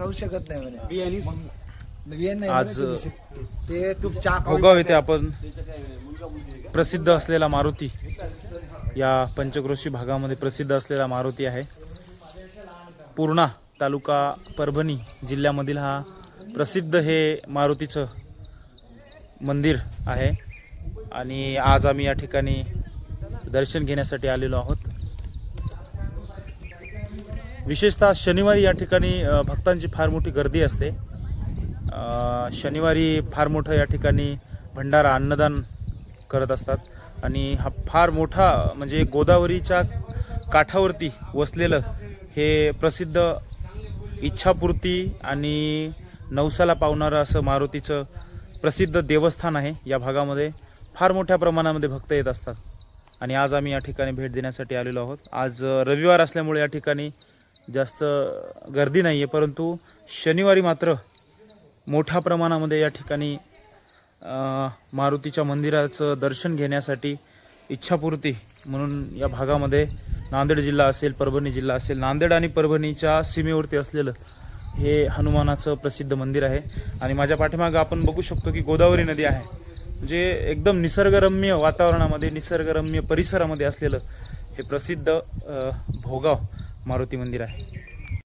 राहू शकत नाही म्हणे. बियाणी? मग बियाणे नाही आज- ते भोगाव येथे आपण प्रसिद्ध असलेला मारुती. या पंचक्रोशी भागामध्ये प्रसिद्ध असलेला मारुती आहे. पूर्णा तालुका परभणी जिल्ह्यामधील हा प्रसिद्ध हे मारुतीचं मंदिर आहे. आणि आज आम्ही या ठिकाणी दर्शन घेण्यासाठी आलेलो आहोत. विशेषतः शनिवारी या ठिकाणी भक्तांची फार मोठी गर्दी असते. शनिवारी फार मोठं या ठिकाणी भंडारा अन्नदान करत असतात. आणि हा फार मोठा म्हणजे गोदावरीच्या काठावरती वसलेलं हे प्रसिद्ध इच्छापूर्ती आणि नवसाला पावणारं असं मारुतीचं प्रसिद्ध देवस्थान आहे या भागामध्ये. फार मोठ्या प्रमाणामध्ये भक्त येत असतात. आणि आज आम्ही या ठिकाणी भेट देण्यासाठी आलेलो आहोत. आज रविवार असल्यामुळे या ठिकाणी जास्त गर्दी नाही आहे परंतु शनिवारी मात्र मोठ्या प्रमाणामध्ये या ठिकाणी मारुतीच्या मंदिराचं दर्शन घेण्यासाठी इच्छापूर्ती म्हणून या भागामध्ये नांदेड जिल्हा असेल परभणी जिल्हा असेल नांदेड आणि परभणीच्या सीमेवरती असलेलं हे हनुमानाचं प्रसिद्ध मंदिर आहे. आणि माझ्या पाठीमागं आपण बघू शकतो की गोदावरी नदी आहे. म्हणजे एकदम निसर्गरम्य वातावरणामध्ये निसर्गरम्य परिसरामध्ये असलेलं हे प्रसिद्ध भोगाव. मारुती मंदिर आहे.